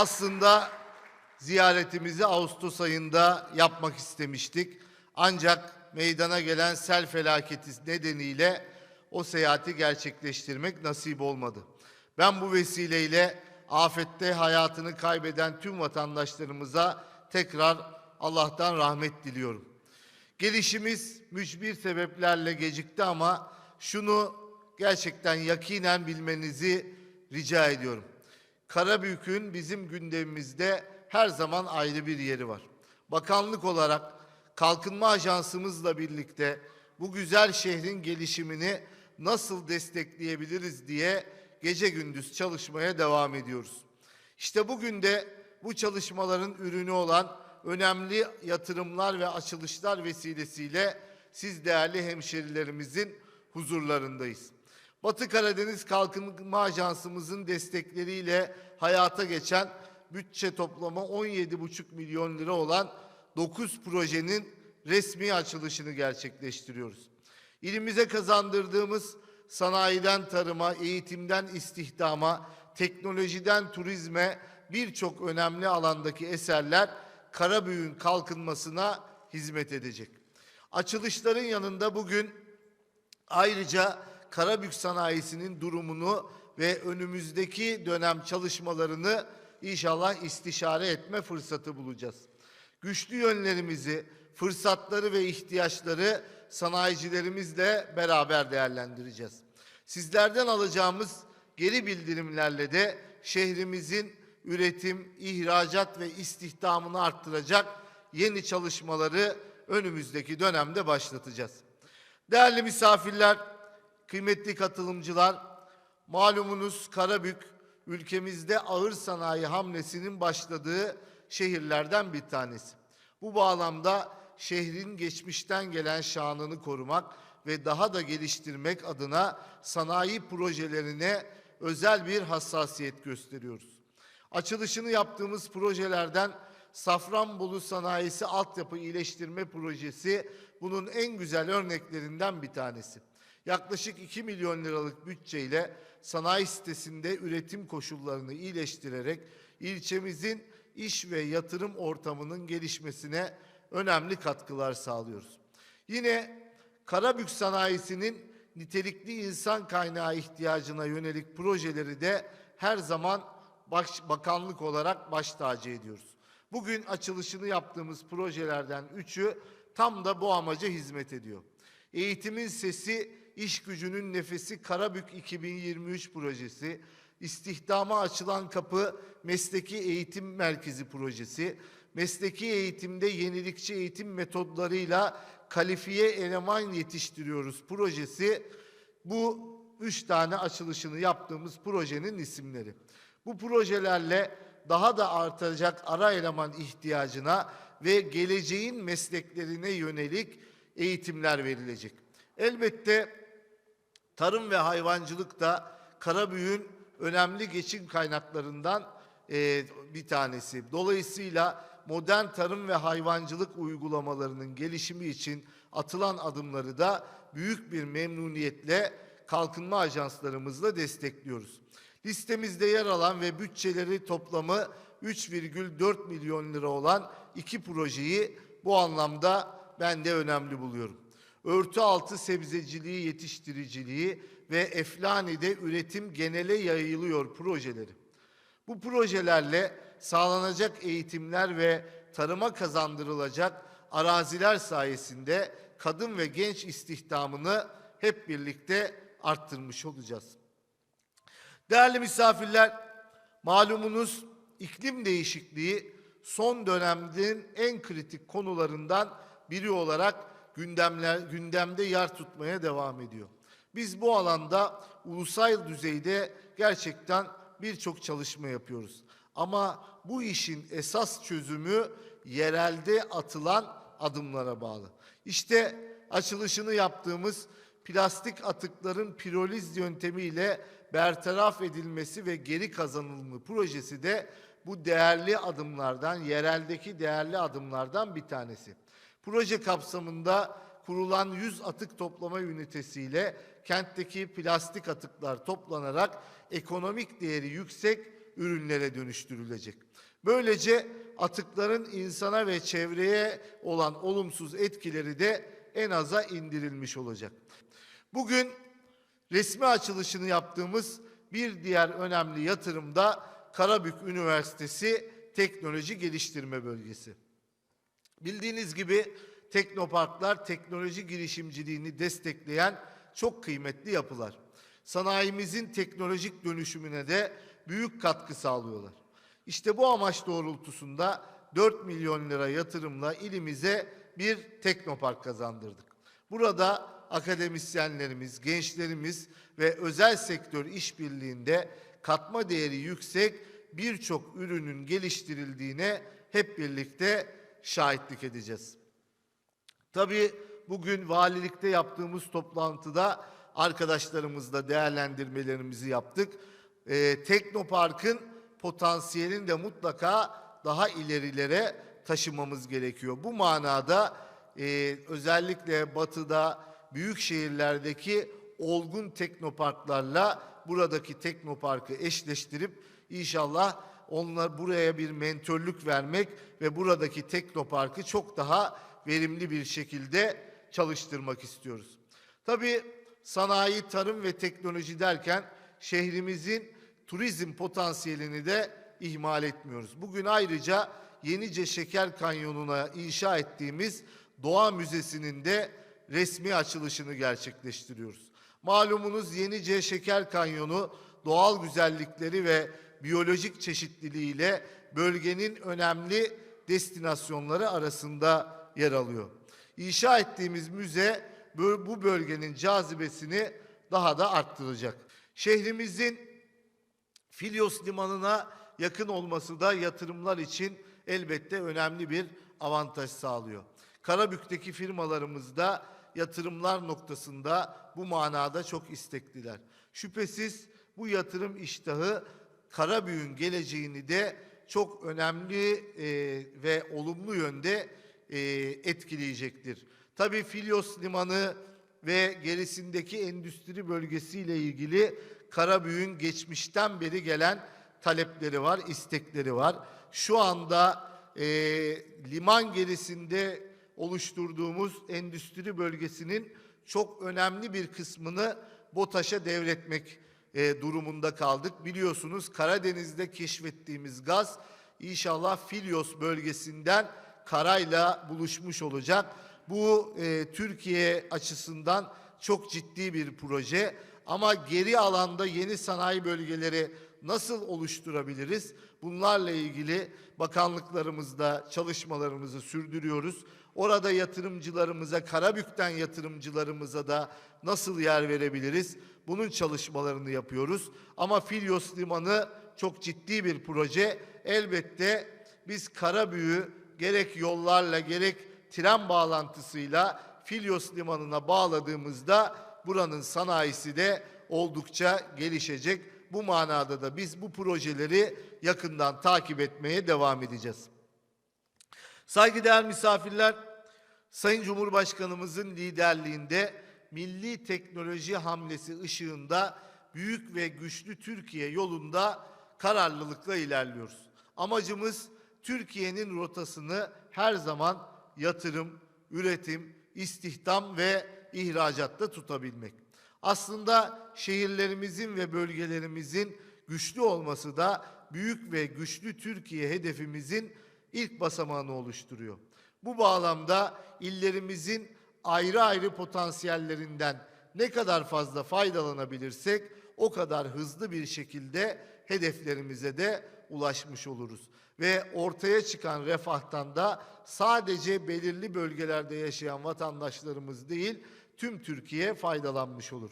Aslında ziyaretimizi Ağustos ayında yapmak istemiştik. Ancak meydana gelen sel felaketi nedeniyle o seyahati gerçekleştirmek nasip olmadı. Ben bu vesileyle afette hayatını kaybeden tüm vatandaşlarımıza tekrar Allah'tan rahmet diliyorum. Gelişimiz mücbir sebeplerle gecikti ama şunu gerçekten yakinen bilmenizi rica ediyorum. Karabük'ün bizim gündemimizde her zaman ayrı bir yeri var. Bakanlık olarak Kalkınma Ajansımızla birlikte bu güzel şehrin gelişimini nasıl destekleyebiliriz diye gece gündüz çalışmaya devam ediyoruz. İşte bugün de bu çalışmaların ürünü olan önemli yatırımlar ve açılışlar vesilesiyle siz değerli hemşerilerimizin huzurlarındayız. Batı Karadeniz Kalkınma Ajansımızın destekleriyle hayata geçen bütçe toplamı 17,5 milyon lira olan 9 projenin resmi açılışını gerçekleştiriyoruz. İlimize kazandırdığımız sanayiden tarıma, eğitimden istihdama, teknolojiden turizme birçok önemli alandaki eserler Karabüğün kalkınmasına hizmet edecek. Açılışların yanında bugün ayrıca Karabük sanayisinin durumunu ve önümüzdeki dönem çalışmalarını inşallah istişare etme fırsatı bulacağız. Güçlü yönlerimizi, fırsatları ve ihtiyaçları sanayicilerimizle beraber değerlendireceğiz. Sizlerden alacağımız geri bildirimlerle de şehrimizin üretim, ihracat ve istihdamını arttıracak yeni çalışmaları önümüzdeki dönemde başlatacağız. Değerli misafirler, kıymetli katılımcılar, malumunuz Karabük ülkemizde ağır sanayi hamlesinin başladığı şehirlerden bir tanesi. Bu bağlamda şehrin geçmişten gelen şanını korumak ve daha da geliştirmek adına sanayi projelerine özel bir hassasiyet gösteriyoruz. Açılışını yaptığımız projelerden Safranbolu Sanayisi Altyapı İyileştirme Projesi bunun en güzel örneklerinden bir tanesi. Yaklaşık 2 milyon liralık bütçeyle sanayi sitesinde üretim koşullarını iyileştirerek ilçemizin iş ve yatırım ortamının gelişmesine önemli katkılar sağlıyoruz. Yine Karabük sanayisinin nitelikli insan kaynağı ihtiyacına yönelik projeleri de her zaman baş, bakanlık olarak baş tacı ediyoruz. Bugün açılışını yaptığımız projelerden üçü tam da bu amaca hizmet ediyor. Eğitimin sesi, iş gücünün nefesi Karabük 2023 projesi, istihdama açılan kapı mesleki eğitim merkezi projesi, mesleki eğitimde yenilikçi eğitim metodlarıyla kalifiye eleman yetiştiriyoruz projesi. Bu üç tane açılışını yaptığımız projenin isimleri. Bu projelerle daha da artacak ara eleman ihtiyacına ve geleceğin mesleklerine yönelik eğitimler verilecek. Elbette tarım ve hayvancılık da Karabüğün önemli geçim kaynaklarından e, bir tanesi. Dolayısıyla modern tarım ve hayvancılık uygulamalarının gelişimi için atılan adımları da büyük bir memnuniyetle kalkınma ajanslarımızla destekliyoruz. Listemizde yer alan ve bütçeleri toplamı 3,4 milyon lira olan iki projeyi bu anlamda ben de önemli buluyorum. Örtü altı sebzeciliği yetiştiriciliği ve Eflani'de üretim genele yayılıyor projeleri. Bu projelerle sağlanacak eğitimler ve tarıma kazandırılacak araziler sayesinde kadın ve genç istihdamını hep birlikte arttırmış olacağız. Değerli misafirler, malumunuz iklim değişikliği son dönemin en kritik konularından biri olarak gündemler gündemde yer tutmaya devam ediyor. Biz bu alanda ulusal düzeyde gerçekten birçok çalışma yapıyoruz. Ama bu işin esas çözümü yerelde atılan adımlara bağlı. İşte açılışını yaptığımız plastik atıkların piroliz yöntemiyle bertaraf edilmesi ve geri kazanılımı projesi de bu değerli adımlardan, yereldeki değerli adımlardan bir tanesi. Proje kapsamında kurulan 100 atık toplama ünitesiyle kentteki plastik atıklar toplanarak ekonomik değeri yüksek ürünlere dönüştürülecek. Böylece atıkların insana ve çevreye olan olumsuz etkileri de en aza indirilmiş olacak. Bugün resmi açılışını yaptığımız bir diğer önemli yatırım da Karabük Üniversitesi Teknoloji Geliştirme Bölgesi. Bildiğiniz gibi teknoparklar teknoloji girişimciliğini destekleyen çok kıymetli yapılar. Sanayimizin teknolojik dönüşümüne de büyük katkı sağlıyorlar. İşte bu amaç doğrultusunda 4 milyon lira yatırımla ilimize bir teknopark kazandırdık. Burada akademisyenlerimiz, gençlerimiz ve özel sektör işbirliğinde katma değeri yüksek birçok ürünün geliştirildiğine hep birlikte şahitlik edeceğiz. Tabii bugün valilikte yaptığımız toplantıda arkadaşlarımızla değerlendirmelerimizi yaptık. Ee, Teknopark'ın potansiyelini de mutlaka daha ilerilere taşımamız gerekiyor. Bu manada e, özellikle batıda büyük şehirlerdeki olgun teknoparklarla buradaki teknoparkı eşleştirip inşallah onlar buraya bir mentörlük vermek ve buradaki teknoparkı çok daha verimli bir şekilde çalıştırmak istiyoruz. Tabii sanayi, tarım ve teknoloji derken şehrimizin turizm potansiyelini de ihmal etmiyoruz. Bugün ayrıca Yenice Şeker Kanyonu'na inşa ettiğimiz Doğa Müzesi'nin de resmi açılışını gerçekleştiriyoruz. Malumunuz Yenice Şeker Kanyonu doğal güzellikleri ve biyolojik çeşitliliğiyle bölgenin önemli destinasyonları arasında yer alıyor. İnşa ettiğimiz müze bu bölgenin cazibesini daha da arttıracak. Şehrimizin Filyos limanına yakın olması da yatırımlar için elbette önemli bir avantaj sağlıyor. Karabük'teki firmalarımız da yatırımlar noktasında bu manada çok istekliler. Şüphesiz bu yatırım iştahı Karabük'ün geleceğini de çok önemli e, ve olumlu yönde e, etkileyecektir. Tabii Filyos Limanı ve gerisindeki endüstri bölgesiyle ilgili Karabük'ün geçmişten beri gelen talepleri var, istekleri var. Şu anda e, liman gerisinde oluşturduğumuz endüstri bölgesinin çok önemli bir kısmını BOTAŞ'a devretmek e, durumunda kaldık. Biliyorsunuz Karadeniz'de keşfettiğimiz gaz inşallah Filyos bölgesinden karayla buluşmuş olacak. Bu e, Türkiye açısından çok ciddi bir proje. Ama geri alanda yeni sanayi bölgeleri nasıl oluşturabiliriz? Bunlarla ilgili bakanlıklarımızda çalışmalarımızı sürdürüyoruz. Orada yatırımcılarımıza, Karabük'ten yatırımcılarımıza da nasıl yer verebiliriz? Bunun çalışmalarını yapıyoruz. Ama Filyos Limanı çok ciddi bir proje. Elbette biz Karabük'ü gerek yollarla gerek tren bağlantısıyla Filyos Limanı'na bağladığımızda buranın sanayisi de oldukça gelişecek. Bu manada da biz bu projeleri yakından takip etmeye devam edeceğiz. Saygıdeğer misafirler, Sayın Cumhurbaşkanımızın liderliğinde milli teknoloji hamlesi ışığında büyük ve güçlü Türkiye yolunda kararlılıkla ilerliyoruz. Amacımız Türkiye'nin rotasını her zaman yatırım, üretim, istihdam ve ihracatta tutabilmek. Aslında şehirlerimizin ve bölgelerimizin güçlü olması da büyük ve güçlü Türkiye hedefimizin ilk basamağını oluşturuyor. Bu bağlamda illerimizin ayrı ayrı potansiyellerinden ne kadar fazla faydalanabilirsek o kadar hızlı bir şekilde hedeflerimize de ulaşmış oluruz. Ve ortaya çıkan refahtan da sadece belirli bölgelerde yaşayan vatandaşlarımız değil, tüm Türkiye faydalanmış olur.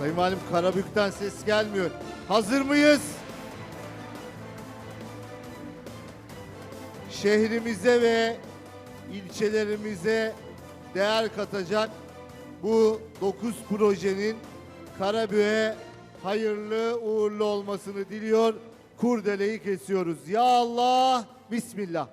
Sayın Valim Karabük'ten ses gelmiyor. Hazır mıyız? Şehrimize ve ilçelerimize değer katacak bu 9 projenin Karabük'e hayırlı uğurlu olmasını diliyor. Kurdeleyi kesiyoruz. Ya Allah, Bismillah.